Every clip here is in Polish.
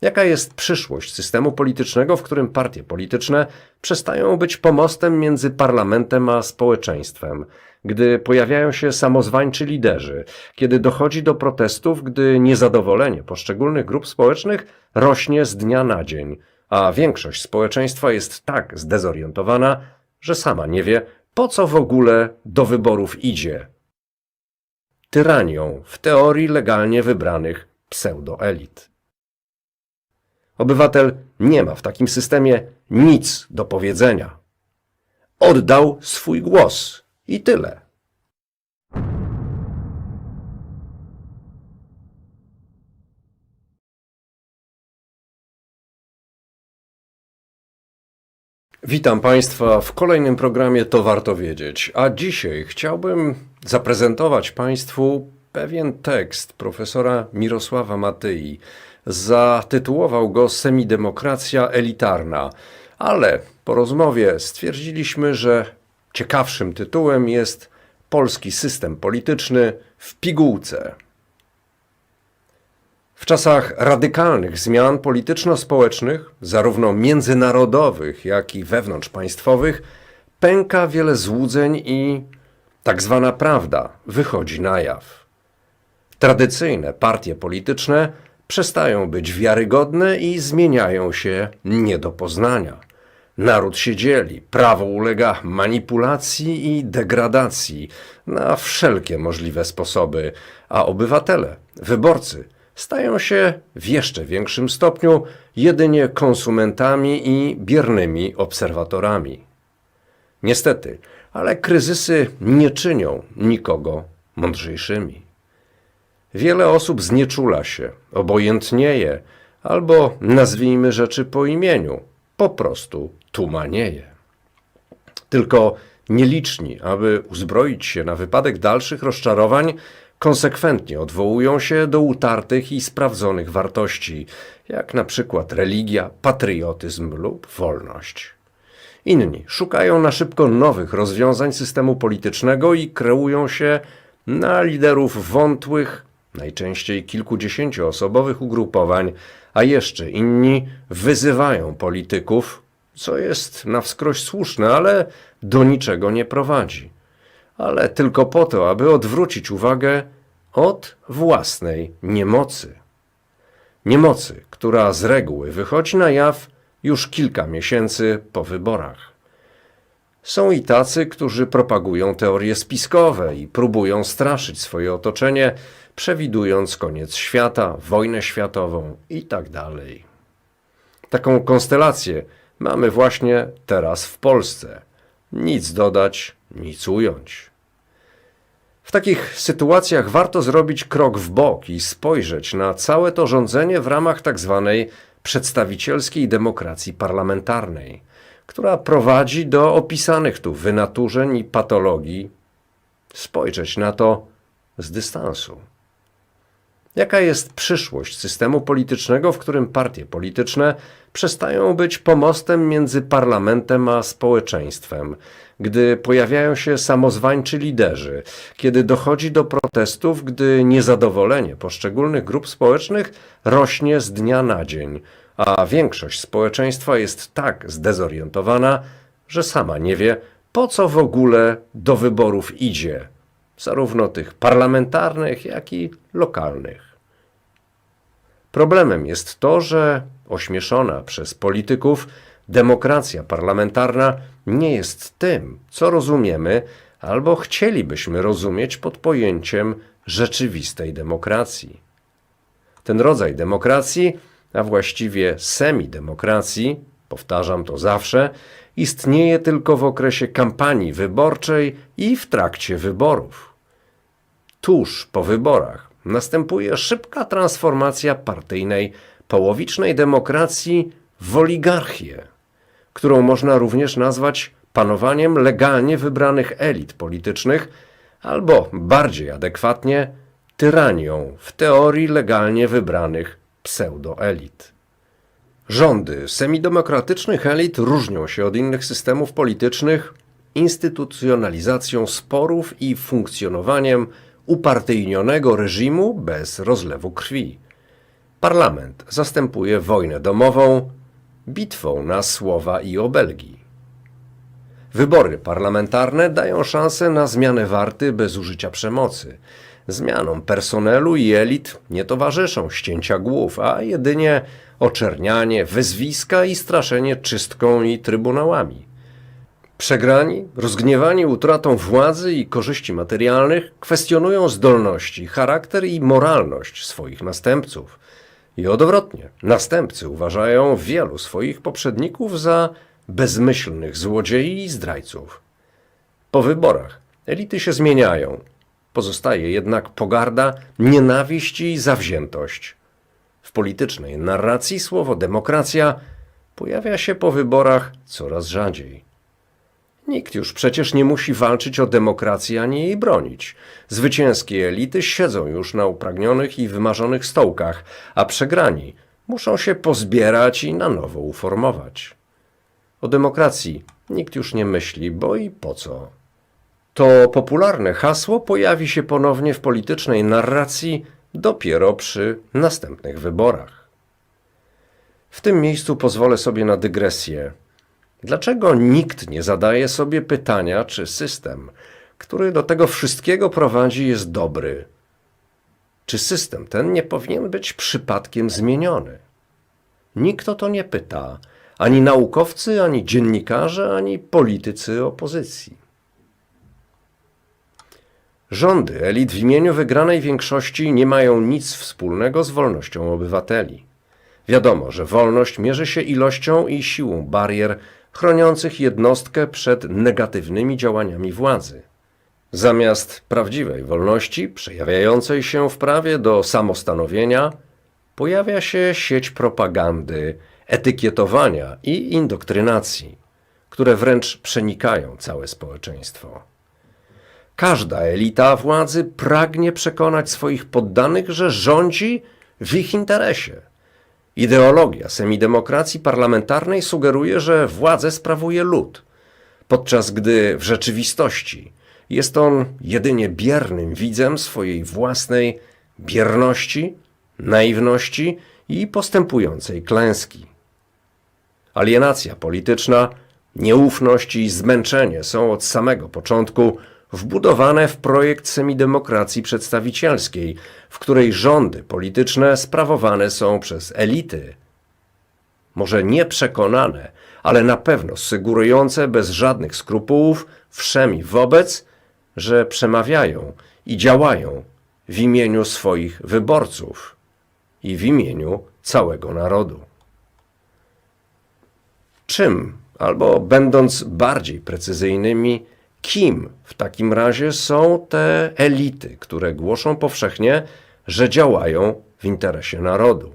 Jaka jest przyszłość systemu politycznego, w którym partie polityczne przestają być pomostem między parlamentem a społeczeństwem, gdy pojawiają się samozwańczy liderzy, kiedy dochodzi do protestów, gdy niezadowolenie poszczególnych grup społecznych rośnie z dnia na dzień, a większość społeczeństwa jest tak zdezorientowana, że sama nie wie, po co w ogóle do wyborów idzie. Tyranią w teorii legalnie wybranych pseudoelit. Obywatel nie ma w takim systemie nic do powiedzenia. Oddał swój głos i tyle. Witam Państwa w kolejnym programie To Warto Wiedzieć. A dzisiaj chciałbym zaprezentować Państwu pewien tekst profesora Mirosława Matyi. Zatytułował go Semidemokracja elitarna, ale po rozmowie stwierdziliśmy, że ciekawszym tytułem jest Polski system polityczny w pigułce. W czasach radykalnych zmian polityczno-społecznych, zarówno międzynarodowych, jak i wewnątrzpaństwowych, pęka wiele złudzeń i tak zwana prawda wychodzi na jaw. Tradycyjne partie polityczne przestają być wiarygodne i zmieniają się nie do poznania. Naród się dzieli, prawo ulega manipulacji i degradacji na wszelkie możliwe sposoby, a obywatele, wyborcy, stają się w jeszcze większym stopniu jedynie konsumentami i biernymi obserwatorami. Niestety, ale kryzysy nie czynią nikogo mądrzejszymi. Wiele osób znieczula się, obojętnieje, albo nazwijmy rzeczy po imieniu, po prostu tumanieje. Tylko nieliczni, aby uzbroić się na wypadek dalszych rozczarowań, konsekwentnie odwołują się do utartych i sprawdzonych wartości, jak na przykład religia, patriotyzm lub wolność. Inni szukają na szybko nowych rozwiązań systemu politycznego i kreują się na liderów wątłych, najczęściej kilkudziesięcioosobowych ugrupowań, a jeszcze inni wyzywają polityków, co jest na wskroś słuszne, ale do niczego nie prowadzi. Ale tylko po to, aby odwrócić uwagę od własnej niemocy. Niemocy, która z reguły wychodzi na jaw już kilka miesięcy po wyborach. Są i tacy, którzy propagują teorie spiskowe i próbują straszyć swoje otoczenie, przewidując koniec świata, wojnę światową itd. Taką konstelację mamy właśnie teraz w Polsce. Nic dodać, nic ująć. W takich sytuacjach warto zrobić krok w bok i spojrzeć na całe to rządzenie w ramach tak zwanej przedstawicielskiej demokracji parlamentarnej, która prowadzi do opisanych tu wynaturzeń i patologii. Spojrzeć na to z dystansu. Jaka jest przyszłość systemu politycznego, w którym partie polityczne przestają być pomostem między parlamentem a społeczeństwem, gdy pojawiają się samozwańczy liderzy, kiedy dochodzi do protestów, gdy niezadowolenie poszczególnych grup społecznych rośnie z dnia na dzień, a większość społeczeństwa jest tak zdezorientowana, że sama nie wie, po co w ogóle do wyborów idzie, zarówno tych parlamentarnych, jak i lokalnych. Problemem jest to, że ośmieszona przez polityków demokracja parlamentarna nie jest tym, co rozumiemy albo chcielibyśmy rozumieć pod pojęciem rzeczywistej demokracji. Ten rodzaj demokracji, a właściwie semidemokracji, powtarzam to zawsze, istnieje tylko w okresie kampanii wyborczej i w trakcie wyborów. Tuż po wyborach następuje szybka transformacja partyjnej, połowicznej demokracji w oligarchię, którą można również nazwać panowaniem legalnie wybranych elit politycznych, albo bardziej adekwatnie tyranią w teorii legalnie wybranych pseudoelit. Rządy semidemokratycznych elit różnią się od innych systemów politycznych instytucjonalizacją sporów i funkcjonowaniem upartyjnionego reżimu bez rozlewu krwi. parlament zastępuje wojnę domową bitwą na słowa i obelgi. Wybory parlamentarne dają szansę na zmianę warty bez użycia przemocy. Zmianom personelu i elit nie towarzyszą ścięcia głów, a jedynie oczernianie, wyzwiska i straszenie czystką i trybunałami. Przegrani, rozgniewani utratą władzy i korzyści materialnych, kwestionują zdolności, charakter i moralność swoich następców. I odwrotnie, następcy uważają wielu swoich poprzedników za bezmyślnych złodziei i zdrajców. Po wyborach elity się zmieniają. Pozostaje jednak pogarda, nienawiść i zawziętość. W politycznej narracji słowo demokracja pojawia się po wyborach coraz rzadziej. Nikt już przecież nie musi walczyć o demokrację ani jej bronić. Zwycięskie elity siedzą już na upragnionych i wymarzonych stołkach, a przegrani muszą się pozbierać i na nowo uformować. O demokracji nikt już nie myśli, bo i po co. To popularne hasło pojawi się ponownie w politycznej narracji dopiero przy następnych wyborach. W tym miejscu pozwolę sobie na dygresję. Dlaczego nikt nie zadaje sobie pytania, czy system, który do tego wszystkiego prowadzi, jest dobry? Czy system ten nie powinien być przypadkiem zmieniony? Nikt o to nie pyta, ani naukowcy, ani dziennikarze, ani politycy opozycji. Rządy elit w imieniu wygranej większości nie mają nic wspólnego z wolnością obywateli. Wiadomo, że wolność mierzy się ilością i siłą barier chroniących jednostkę przed negatywnymi działaniami władzy. Zamiast prawdziwej wolności, przejawiającej się w prawie do samostanowienia, pojawia się sieć propagandy, etykietowania i indoktrynacji, które wręcz przenikają całe społeczeństwo. Każda elita władzy pragnie przekonać swoich poddanych, że rządzi w ich interesie. Ideologia semidemokracji parlamentarnej sugeruje, że władzę sprawuje lud, podczas gdy w rzeczywistości jest on jedynie biernym widzem swojej własnej bierności, naiwności i postępującej klęski. Alienacja polityczna, nieufność i zmęczenie są od samego początku wbudowane w projekt semidemokracji przedstawicielskiej, w której rządy polityczne sprawowane są przez elity. Może nie przekonane, ale na pewno sygurujące bez żadnych skrupułów wszemi wobec, że przemawiają i działają w imieniu swoich wyborców i w imieniu całego narodu. Czym, albo będąc bardziej precyzyjnymi, kim w takim razie są te elity, które głoszą powszechnie, że działają w interesie narodu?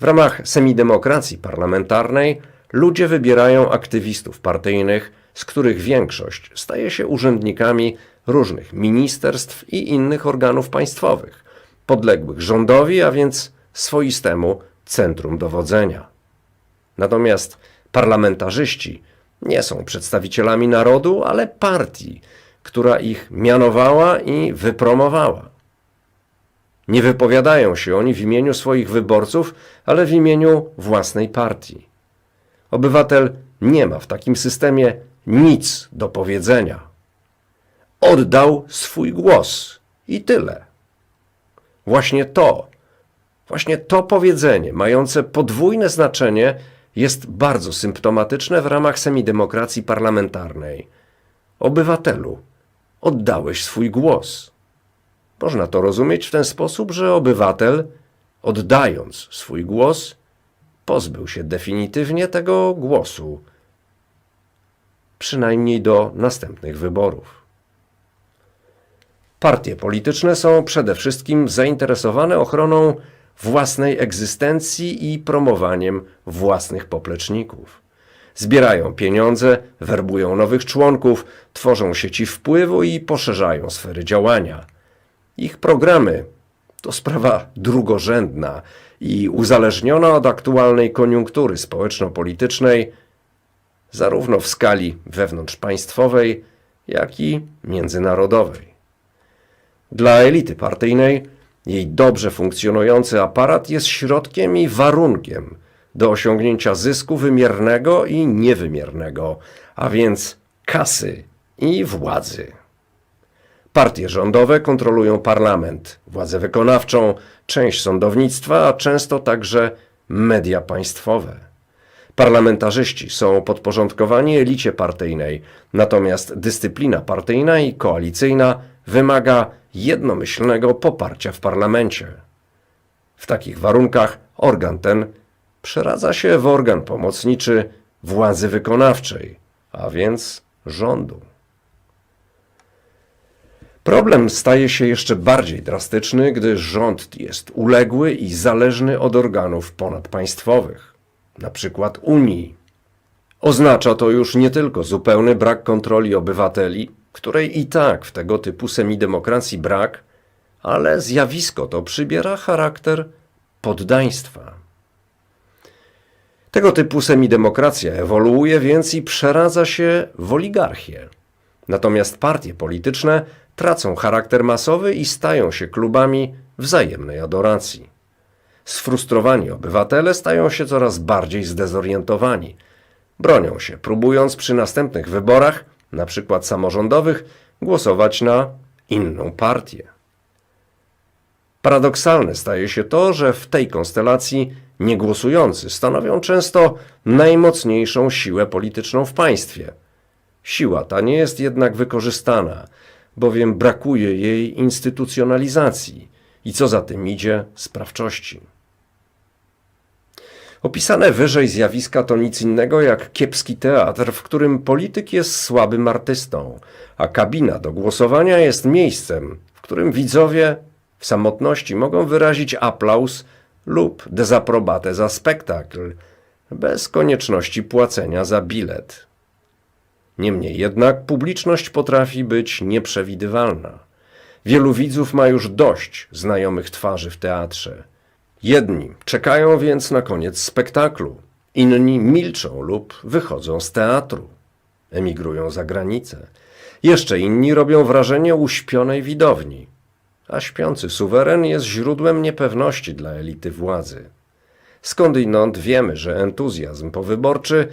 W ramach semidemokracji parlamentarnej ludzie wybierają aktywistów partyjnych, z których większość staje się urzędnikami różnych ministerstw i innych organów państwowych, podległych rządowi, a więc swoistemu centrum dowodzenia. Natomiast parlamentarzyści nie są przedstawicielami narodu, ale partii, która ich mianowała i wypromowała. Nie wypowiadają się oni w imieniu swoich wyborców, ale w imieniu własnej partii. Obywatel nie ma w takim systemie nic do powiedzenia. Oddał swój głos i tyle. Właśnie to, właśnie to powiedzenie, mające podwójne znaczenie, jest bardzo symptomatyczne w ramach semidemokracji parlamentarnej. Obywatelu, oddałeś swój głos. Można to rozumieć w ten sposób, że obywatel, oddając swój głos, pozbył się definitywnie tego głosu, przynajmniej do następnych wyborów. Partie polityczne są przede wszystkim zainteresowane ochroną własnej egzystencji i promowaniem własnych popleczników. Zbierają pieniądze, werbują nowych członków, tworzą sieci wpływu i poszerzają sfery działania. Ich programy to sprawa drugorzędna i uzależniona od aktualnej koniunktury społeczno-politycznej, zarówno w skali wewnątrzpaństwowej, jak i międzynarodowej. Dla elity partyjnej Jej dobrze funkcjonujący aparat jest środkiem i warunkiem do osiągnięcia zysku wymiernego i niewymiernego, a więc kasy i władzy. Partie rządowe kontrolują parlament, władzę wykonawczą, część sądownictwa, a często także media państwowe. Parlamentarzyści są podporządkowani elicie partyjnej, natomiast dyscyplina partyjna i koalicyjna wymaga jednomyślnego poparcia w parlamencie. W takich warunkach organ ten przeradza się w organ pomocniczy władzy wykonawczej, a więc rządu. Problem staje się jeszcze bardziej drastyczny, gdy rząd jest uległy i zależny od organów ponadpaństwowych, na przykład Unii. Oznacza to już nie tylko zupełny brak kontroli obywateli, której i tak w tego typu semidemokracji brak, ale zjawisko to przybiera charakter poddaństwa. Tego typu semidemokracja ewoluuje więc i przeradza się w oligarchię. Natomiast partie polityczne tracą charakter masowy i stają się klubami wzajemnej adoracji. Sfrustrowani obywatele stają się coraz bardziej zdezorientowani. Bronią się, próbując przy następnych wyborach, na przykład samorządowych, głosować na inną partię. Paradoksalne staje się to, że w tej konstelacji niegłosujący stanowią często najmocniejszą siłę polityczną w państwie. Siła ta nie jest jednak wykorzystana, bowiem brakuje jej instytucjonalizacji i co za tym idzie sprawczości. Opisane wyżej zjawiska to nic innego jak kiepski teatr, w którym polityk jest słabym artystą, a kabina do głosowania jest miejscem, w którym widzowie w samotności mogą wyrazić aplauz lub dezaprobatę za spektakl, bez konieczności płacenia za bilet. Niemniej jednak publiczność potrafi być nieprzewidywalna. Wielu widzów ma już dość znajomych twarzy w teatrze. Jedni czekają więc na koniec spektaklu, inni milczą lub wychodzą z teatru, emigrują za granicę. Jeszcze inni robią wrażenie uśpionej widowni, a śpiący suweren jest źródłem niepewności dla elity władzy. Skądinąd wiemy, że entuzjazm powyborczy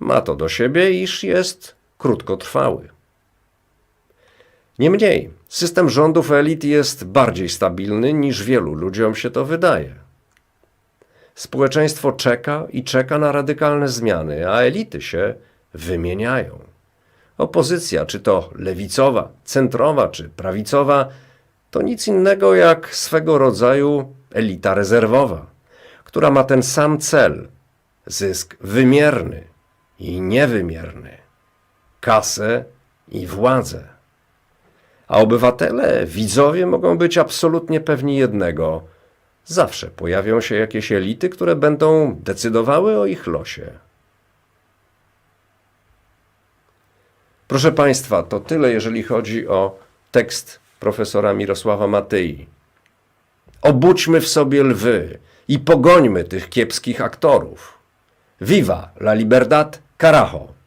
ma to do siebie, iż jest krótkotrwały. Niemniej, system rządów elit jest bardziej stabilny niż wielu ludziom się to wydaje. Społeczeństwo czeka i czeka na radykalne zmiany, a elity się wymieniają. Opozycja, czy to lewicowa, centrowa czy prawicowa, to nic innego jak swego rodzaju elita rezerwowa, która ma ten sam cel zysk wymierny i niewymierny, kasę i władzę. A obywatele, widzowie mogą być absolutnie pewni jednego: zawsze pojawią się jakieś elity, które będą decydowały o ich losie. Proszę Państwa, to tyle, jeżeli chodzi o tekst profesora Mirosława Matyi. Obudźmy w sobie lwy i pogońmy tych kiepskich aktorów. Viva la libertad, carajo!